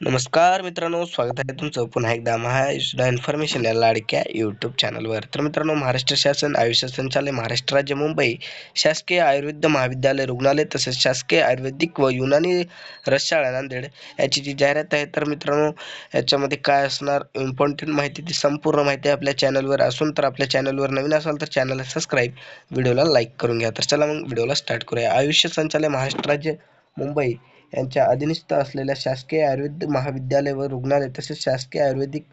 नमस्कार मित्रांनो स्वागत आहे तुमचं पुन्हा एकदा महायुष्दा इन्फॉर्मेशन या लाडक्या यूट्यूब चॅनलवर तर मित्रांनो महाराष्ट्र शासन आयुष्य संचालय महाराष्ट्र राज्य मुंबई शासकीय आयुर्वेद महाविद्यालय रुग्णालय तसेच शासकीय आयुर्वेदिक व युनानी रसशाळा नांदेड याची जी जाहिरात आहे तर मित्रांनो याच्यामध्ये काय असणार इम्पॉर्टंट माहिती ती संपूर्ण माहिती आपल्या चॅनलवर असून तर आपल्या चॅनलवर नवीन असाल तर चॅनलला सबस्क्राईब व्हिडिओला लाईक करून घ्या. तर चला मग व्हिडिओला स्टार्ट करूया. आयुष्य संचालय महाराष्ट्र राज्य मुंबई यांच्या अधीनस्थ असलेल्या शासकीय आयुर्वेद महाविद्यालय व रुग्णालय तसेच शासकीय आयुर्वेदिक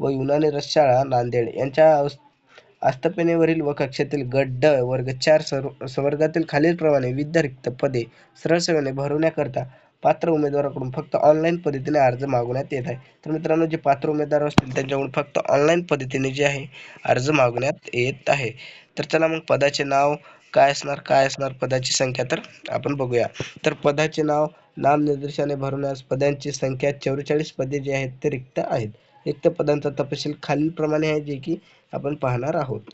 व युनानी रसशाळा नांदेड. यांच्या आस्थापनेवरील व कक्षातील गट ड वर्ग चार सर्व संवर्गातील खालीलप्रमाणे विविध रिक्त पदे सरळ सेवेने भरवण्याकरता पात्र उमेदवाराकडून फक्त ऑनलाईन पद्धतीने अर्ज मागवण्यात येत आहे. तर मित्रांनो जे पात्र उमेदवार असतील त्यांच्याकडून फक्त ऑनलाईन पद्धतीने जे आहे अर्ज मागवण्यात येत आहे. तर चला मग पदाचे नाव काय असणार काय असणार पदाची संख्या तर आपण बघूया. तर पदाचे नाव नामनिर्देशाने भरवण्यास पदांची संख्या चौवेचाळीस पदे जे आहेत ते रिक्त आहेत. रिक्त पदांचा तपशील खालीलप्रमाणे आहे जे की आपण पाहणार आहोत.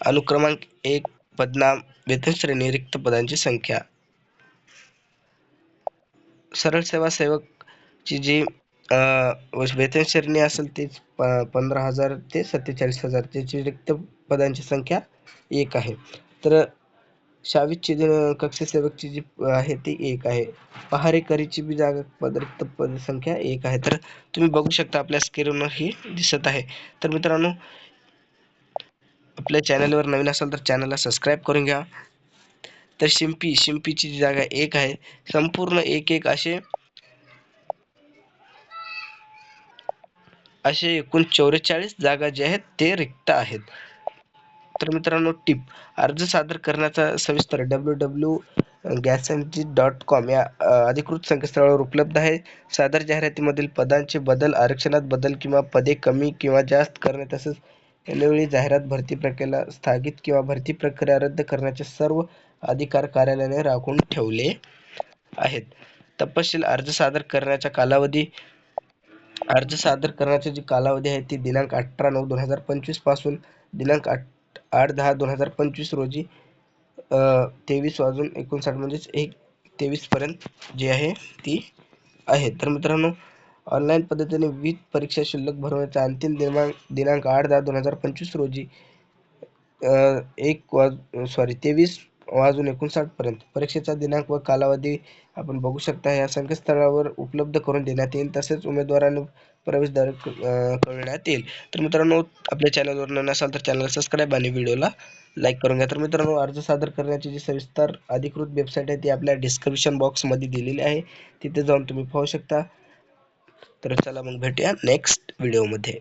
अनुक्रमांक एक पदनाम वेतन श्रेणी रिक्त पदांची संख्या. सरळ सेवा सेवकची जी वेतन श्रेणी असेल तीच पंधरा हजार ते सत्तेचाळीस हजार. त्याची रिक्त पदांची संख्या एक आहे. तर शावीची कक्ष सेवकची जी आहे ती एक आहे. पहारेकरीची बी जागा पद रिक्त पद संख्या एक आहे. तर तुम्ही बघू शकता आपल्या स्क्रीनवर ही दिसत आहे. तर मित्रांनो आपल्या चॅनलवर नवीन असाल तर चॅनलला सबस्क्राईब करून घ्या. तर शिंपी शिंपीची जी जागा एक आहे. संपूर्ण एक एक असे असे एकूण चौवेचाळीस जागा जे आहेत ते रिक्त आहेत. तर मित्रांनो टिप. अर्ज सादर करण्याचा सविस्तर W W gas G dot com या अधिकृत संकेतस्थळावर उपलब्ध आहे. सादर जाहिरातीमधील पदांचे बदल आरक्षणात बदल किंवा पदे कमी किंवा जास्त करणे तसेच वेळोवेळी जाहिरात भरती प्रक्रियेला स्थगित किंवा भरती प्रक्रिया रद्द करण्याचे सर्व अधिकार कार्यालयाने राखून ठेवले आहेत. तपशील अर्ज सादर करण्याचा कालावधी अर्ज सादर करण्याची जी कालावधी आहे ती दिनांक अठरा नऊ दोन हजार पंचवीसपासून दिनांक आठ आठ दहा दोन हजार पंचवीस रोजी तेवीस वाजून एकोणसाठ म्हणजेच एक तेवीसपर्यंत जी आहे ती आहे. तर मित्रांनो ऑनलाईन पद्धतीने विविध परीक्षा शिल्लक भरवण्याचा अंतिम दिनांक दिनांक आठ दहा दोन हजार पंचवीस रोजी एक वाज सॉरी तेवीस वाजून एकोणसाठपर्यंत परीक्षेचा दिनांक व कालावधी आपण बघू शकता या संकेतस्थळावर उपलब्ध करून देण्यात येईल. तसेच उमेदवारांना प्रवेशद्वार कळविण्यात येईल. तर मित्रांनो आपल्या चॅनलवर नसाल तर चॅनल सबस्क्राईब आणि व्हिडिओला लाईक करून घ्या. तर मित्रांनो अर्ज सादर करण्याची जी सविस्तर अधिकृत वेबसाईट आहे ती आपल्या डिस्क्रिप्शन बॉक्समध्ये दिलेली आहे. तिथे जाऊन तुम्ही पाहू शकता. तर चला मग भेटूया नेक्स्ट व्हिडिओमध्ये.